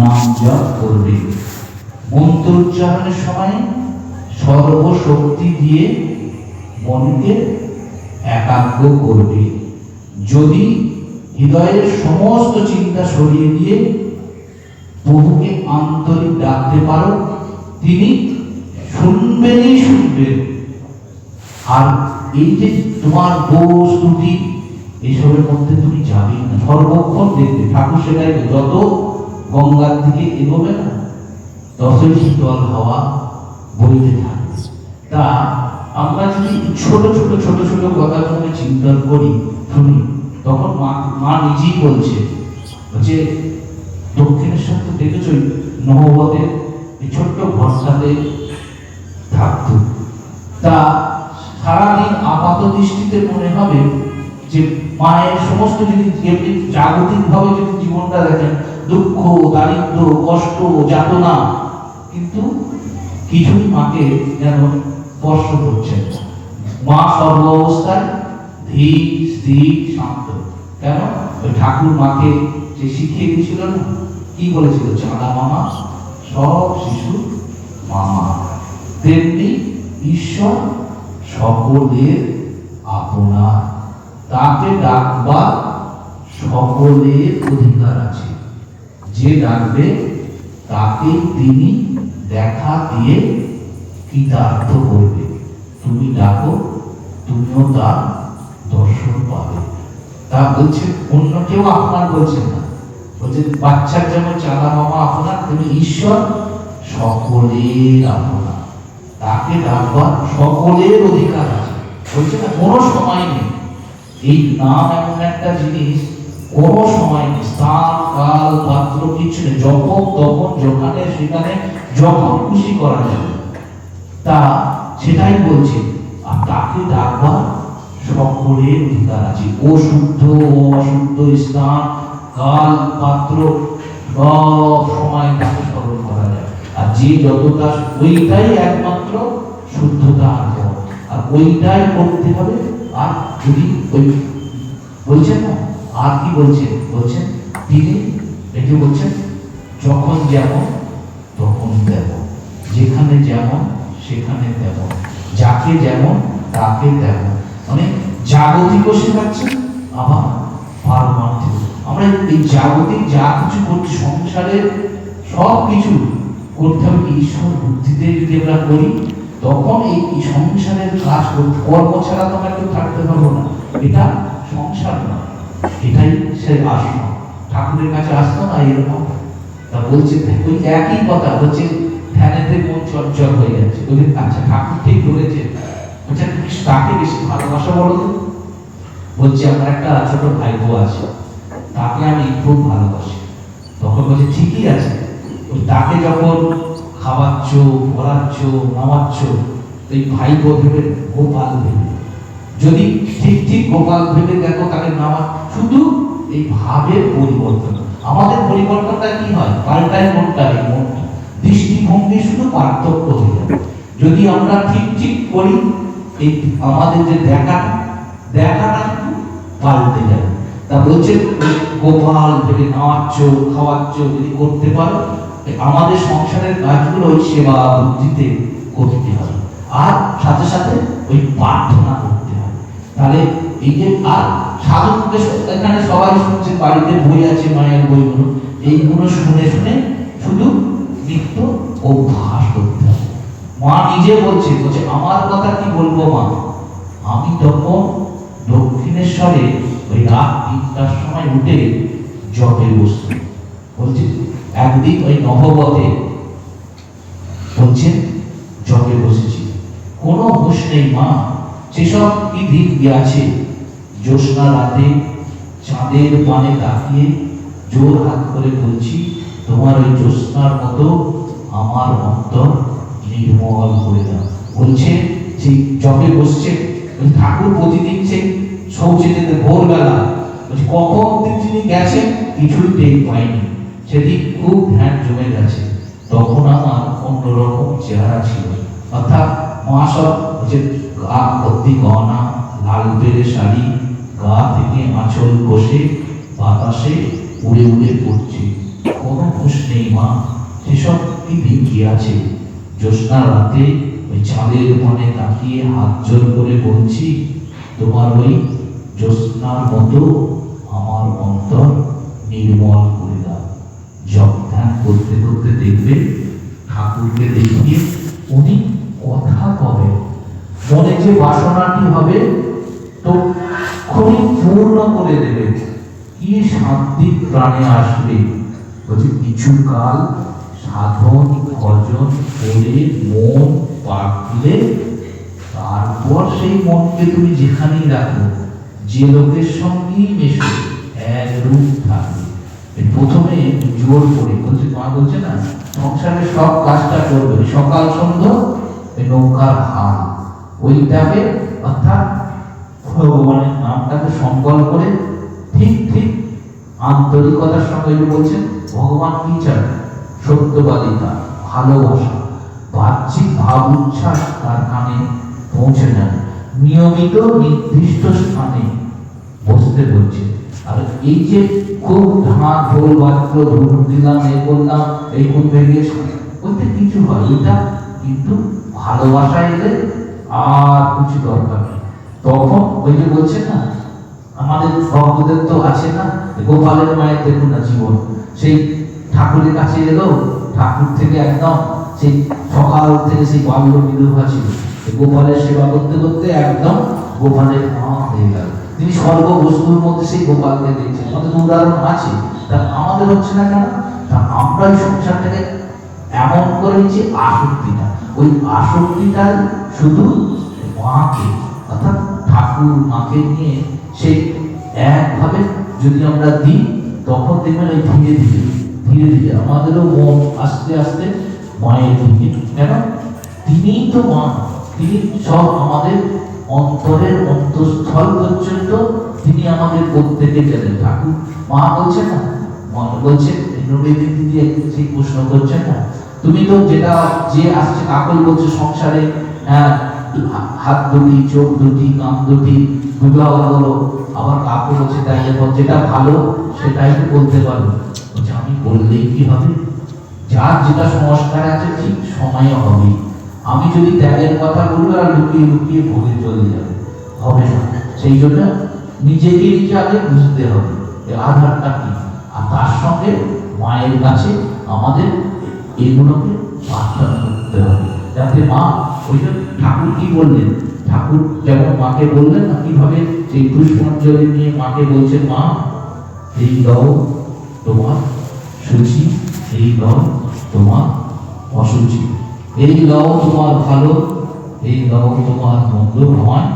নাম জপ করবে। মন্ত্রোচ্চারণের সময় সর্বশক্তি দিয়ে মনকে একাগ্র করবে। যদি হৃদয়ের সমস্ত চিন্তা সরিয়ে দিয়ে প্রভুকে আন্তরিক ডাকতে পারো, তিনি শুনবেনই শুনবেন। আর এই যে তোমার দোষ ত্রুটি এসবের মধ্যে তুমি যাবেই না। সর্বক্ষণ দেখবে, ঠাকুর সেটাই যত গঙ্গার দিকে এগোবে না, ততই শীতল হাওয়া বইতে থাকবে তা আমরা যদি ছোট ছোট ছোট ছোট কথাগুলো চিন্তন করি, শুনি, তখন মা মা নিজেই বলছে, যে দক্ষিণেশ্বর তো দেখেছই নহবতের এই ছোট্ট ঘরটাতে থাকতো। তা সারাদিন আপাত দৃষ্টিতে মনে হবে যে মায়ের সমস্ত যদি এমনি জাগতিক যদি জীবনটা দেখেন দুঃখ, দারিদ্র, কষ্ট, যাতনা, কিন্তু কিছুই মাকে যেন স্পর্শ করছে মা সর্ব অবস্থায় ধীর, স্থির, শান্ত। কেন? ওই ঠাকুর মাকে যে শিখিয়ে দিয়েছিল না, কি বলেছিল? চাঁদা মামা, সব শিশু মামা। তেমনি ঈশ্বর সকলের আপনার। তাকে ডাকবা সকলের অধিকার আছে। যে ডাকবে তাকে তিনি দেখা দিয়ে কৃতার্থ করবে। তুমি ডাকো, তুমিও তার দর্শন পাবে। তা বলছে, অন্য কেউ আপনার বলছেন না। বলছে বাচ্চার যেমন চাঁদা মামা আপনার তুমি ঈশ্বর সকলের আপনার। তাকে ডাকবার সকলের অধিকার আছে। বলছে না, কোনো সময় নেই। এই নাম এমন একটা জিনিস, কোনো সময় নেই। স্থান কাল পাত্র কিছু নেই। যখন তখন যেখানে সেখানে যখন খুশি করা যাবে। তা সেটাই বলছে। আর তাকে ডাকবার সকলের অধিকার আছে। ও শুদ্ধ, ও অশুদ্ধ স্থান, কাল পাত্র সব সময় তাকে স্মরণ করা যায়। আর যে যতটা ওইটাই একমাত্র শুদ্ধতা পথ। আর ওইটাই করতে হবে। আর যদি ওই বলছেন না? আর কি বলছেন? বলছেন তিনি এটি বলছেন যখন যেমন, তখন তেমন। যেখানে যেমন, সেখানে তেমন। যাকে যেমন, তাকে তেমন। মানে জাগতিকও শেখাচ্ছে আবার পারমার্থিক। আমরা এই জাগতিক যা কিছু করছি সংসারের সব কিছু করতে হবে ঈশ্বর বুদ্ধিতে যদি আমরা করি, তখন এই এই সংসারের কাজ করতে কর্ম ছাড়া তো আমরা কেউ থাকতে পারব না। এটা সংসার না এটাই সে আসন ঠাকুরের কাছে আসতো না এরকম। তা বলছে ওই একই কথা, বলছে, ধ্যানেতে মন চঞ্চল হয়ে যাচ্ছে। বলছে আচ্ছা ঠাকুর ঠিক ধরেছে বলছে তাকে বেশি ভালোবাসা বলো তো? বলছে, আমার একটা ছোট ভাইপো আছে, তাকে আমি খুব ভালোবাসি। তখন বলছে, ঠিকই আছে। ওই তাকে যখন খাওয়াচ্ছ, পড়াচ্ছ, নামাচ্ছ, এই ভাইপো ভেবে গোপাল ভেবে। যদি ঠিক ঠিক গোপাল ভেবে দেখো তাকে নামা শুধু এই ভাবের পরিবর্তন আমাদের পরিবর্তনটা কি হয়? পাল্টায় মনটা এই মনটা দৃষ্টিভঙ্গি শুধু পার্থক্য হয়ে যাবে। যদি আমরা ঠিক ঠিক করি, এই আমাদের যে দেখা দেখাটা শুধু পাল্টে যাবে। তা বলছে, গোপাল ভেবে নামাচ্ছ খাওয়াচ্ছ, যদি করতে পারো আমাদের সংসারের কাজগুলো ওই সেবা বুদ্ধিতে করতে হবে। আর সাথে সাথে ওই প্রার্থনা করতে হবে। তাহলে এই যে এখানে সবাই শুনছে, বাড়িতে বই আছে, মায়ের বইগুলো এইগুলো শুনে শুনে শুধু নিত্য অভ্যাস করতে মা নিজে বলছে বলছে, আমার কথা কি বলব মা? আমি তখন দক্ষিণেশ্বরে ওই রাত তিনটার সময় উঠে জবে বসতাম বলছে, একদিন ওই নহবতে বলছেন জবে বসেছি। কোনো হুঁশ নেই মা। সেসব কি দিক আছে জ্যোৎস্না রাতে চাঁদের পানে তাকিয়ে জোর হাত করে বলছি, তোমার ওই জ্যোৎস্নার মতো আমার অন্তর নির্মল করে দাও। বলছে, যে জবে বসছে। ঠাকুর প্রতিদিন সেই শৌচে যেতে ভোরবেলা। বলছে, কখন তিনি গেছেন? কিছুই টের পাইনি সেদিন খুব ধ্যান জমে গেছে। তখন আমার অন্যরকম চেহারা ছিল। অর্থাৎ মা সব হচ্ছে গা ভর্তি গহনা, লাল পেরে শাড়ি গা থেকে আঁচল কষে বাতাসে উড়ে উড়ে পড়ছে। কোনো হুঁশ নেই, মা। সেসব কি কি আছে? জ্যোৎস্না রাতে ওই চাঁদের মনে তাকিয়ে হাত জোর করে বলছি, তোমার ওই জ্যোৎস্নার মতো আমার অন্তর নির্মল করে দাও। জপ ধ্যান করতে করতে দেখবে, ঠাকুরকে দেখিয়ে উনি কথা কবে মনে যে বাসনাটি হবে, তো খুবই পূর্ণ করে দেবে। কি শান্তি প্রাণে আসবে? বলছে, কিছু কাল সাধন, ভজন করে মন পাকলে তারপর সেই মনকে তুমি যেখানেই রাখো, যে লোকের সঙ্গেই মেশো, এক রূপ থাকবে। প্রথমে জোর করে, বলছে, মা বলছে না, সংসারের সব কাজটা করবে। সকাল সন্ধ্যা নৌকার হাল। ওইটাকে অর্থাৎ ভগবানের নামটাকে সংকল্প করে ঠিক ঠিক আন্তরিকতার সঙ্গে বলছেন, ভগবান কি চান সত্যবাদিতা ভালোবাসা। বাহ্যিক ভাব উচ্ছ্বাস তার কানে পৌঁছে নেন নিয়মিত নির্দিষ্ট স্থানে বসতে বলছে আর এই যে খুব ঢাক ঢোল, বাদ্য ধুম দিলাম, এ করলাম, এই কোন বেরিয়ে বলতে কিছু হয়, এটা কিন্তু ভালোবাসা এলে আর কিছু দরকার নেই। তখন ওই যে বলছে না, আমাদের ভক্তদের তো আছে না, গোপালের মায়ের দেখুন না জীবন। সেই ঠাকুরের কাছে এলো, ঠাকুর থেকে একদম সেই সকাল থেকে সেই বাল্য বিধবা ছিল। গোপালের সেবা করতে করতে একদম গোপালের মা হয়ে গেল। তিনি সর্ববস্তুর মধ্যে সেই গোপালকে দেখছেন। আমাদের উদাহরণ আছে। তা আমাদের হচ্ছে না কেন? তা আমরা সংসারটাকে এমন করে যে আসক্তিটা। ওই আসক্তিটা শুধু মাকে, অর্থাৎ ঠাকুর মাকে নিয়ে সেই একভাবে যদি আমরা দিই তখন দেখবেন ওই ধীরে ধীরে ধীরে ধীরে আমাদেরও মন আস্তে আস্তে মায়ের দিকে। কেন? তিনিই তো মা তিনি সব আমাদের অন্তরের অন্তঃস্থল পর্যন্ত তিনি আমাদের প্রত্যেকে জানেন ঠাকুর মা বলছে না মা বলছে নবীন দিদি ঠিক প্রশ্ন করছেন না। তুমি তো যেটা যে আসছে কাকল বলছে সংসারে হ্যাঁ, হাত দুটি, চোখ দুটি, কান দুটি বিবাহ হলো আবার কাকু বলছে তাই যেটা ভালো সেটাই তো বলতে পারব। বলছে, আমি বললেই কি হবে? যার যেটা সংস্কার আছে ঠিক সময়ে হবে। আমি যদি ত্যাগের কথা বলব আর লুকিয়ে লুকিয়ে ভোগে চলে যাবে হবে না। সেই জন্য নিজেকে নিজে আগে বুঝতে হবে আধারটা কি। আর তার সঙ্গে মায়ের কাছে আমাদের এগুলোকে প্রার্থনা করতে হবে। যাতে মা ওই জন্য ঠাকুর কি বললেন? ঠাকুর যেমন মাকে বললেন না কীভাবে সেই পুষ্পাঞ্জলি নিয়ে মাকে বলছেন, মা, এই দাও তোমার সুচি, এই দাও তোমার অসুচি। এই দাও তোমার ভালো, এই দাও তোমার মন্দ নয়